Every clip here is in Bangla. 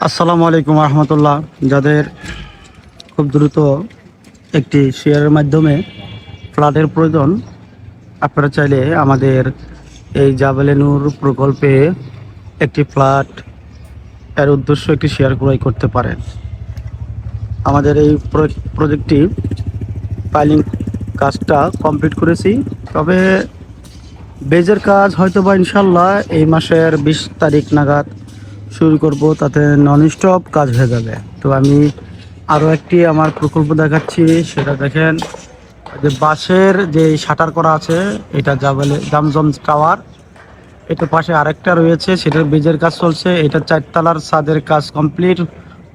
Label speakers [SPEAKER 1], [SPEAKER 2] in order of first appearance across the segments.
[SPEAKER 1] আসসালামু আলাইকুম রহমতুল্লাহ। যাদের খুব দ্রুত একটি শেয়ারের মাধ্যমে ফ্ল্যাটের প্রয়োজন, আপনারা চাইলে আমাদের এই জাবেলেনুর প্রকল্পে একটি ফ্ল্যাট এর উদ্দেশ্য একটি শেয়ার ক্রয় করতে পারেন। আমাদের এই প্রো- প্রজেক্টটি ফাইলিং কাজটা কমপ্লিট করেছি। তবে বেজের কাজ হয়তো বা ইনশাল্লাহ এই মাসের বিশ তারিখ নাগাদ শুরু করব, তাতে নন স্টপ কাজ হয়ে যাবে। তো আমি আরও একটি আমার প্রকল্প দেখাচ্ছি, সেটা দেখেন, যে বাসের যে শাটার করা আছে, এটা জাবেলে জামজম টাওয়ার এটার পাশে আরেকটা রয়েছে সেটার বেজের কাজ চলছে, এটা চারতলার ছাদের কাজ কমপ্লিট,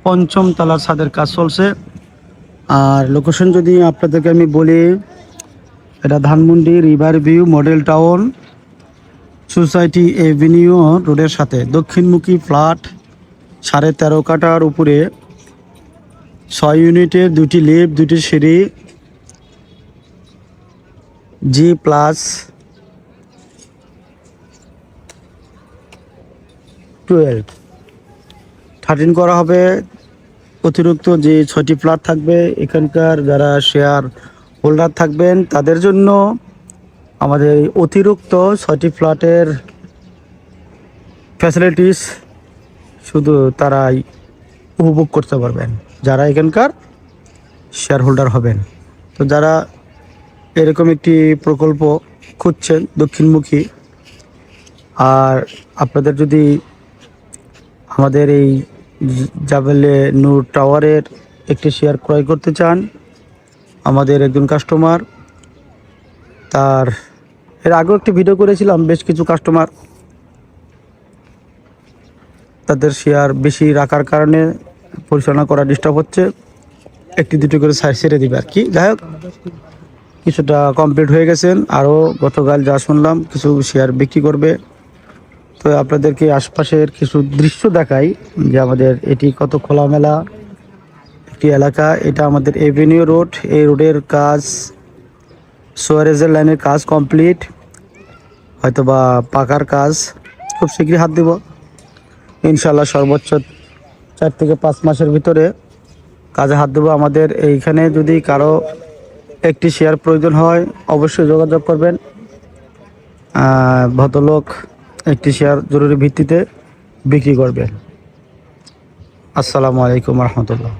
[SPEAKER 1] পঞ্চম তলার ছাদের কাজ চলছে। আর লোকেশন যদি আপনাদেরকে আমি বলি, এটা Dhanmondi river view model town. Society avenue রোডের সাথে দক্ষিণমুখী ফ্ল্যাট সাড়ে তেরো কাটার উপরে ছয় ইউনিটের দুটি লিফট, দুটি সিঁড়ি জি প্লাস টুয়েলভ থার্টিন করা হবে। অতিরিক্ত যে ছয়টি ফ্ল্যাট থাকবে, এখানকার যারা শেয়ার হোল্ডার থাকবেন, তাদের জন্য আমাদের অতিরিক্ত ছয়টি ফ্ল্যাটের ফ্যাসিলিটিস শুধু তারাই উপভোগ করতে পারবেন। যারা এখানকার শেয়ার হোল্ডার হবেন। তো যারা এরকম একটি প্রকল্প খুঁজছেন দক্ষিণমুখী, আর আপনাদের যদি আমাদের এই জাবেলে নূর টাওয়ারের একটি শেয়ার ক্রয় করতে চান, আমাদের একজন কাস্টমার তার এর আগেও একটি ভিডিও করেছিলাম, বেশ কিছু কাস্টমার তাদের শেয়ার বেশি রাখার কারণে পরিচালনা করা ডিস্টার্ব হচ্ছে। একটি, দুটো করে সাইড ছেড়ে দিবে আর কি। যাই হোক, কিছুটা কমপ্লিট হয়ে গেছেন। আরও গতকাল যা শুনলাম, কিছু শেয়ার বিক্রি করবে। তো আপনাদেরকে আশপাশের কিছু দৃশ্য দেখাই যে আমাদের এটি কত খোলামেলা একটি এলাকা। এটা আমাদের এভিনিউ রোড এই রোডের কাজ সোয়ারেজের লাইনের কাজ কমপ্লিট হয়তো বা পাকার কাজ, খুব শীঘ্রই হাত দিব। ইনশাল্লাহ সর্বোচ্চ চার থেকে পাঁচ মাসের ভিতরে কাজে হাত দেবো। আমাদের এইখানে যদি কারও একটি শেয়ার প্রয়োজন হয়, অবশ্যই যোগাযোগ করবেন। ভদ্রলোক একটি শেয়ার জরুরি ভিত্তিতে বিক্রি করবেন। আসসালামু আলাইকুম রহমতুল্লাহ।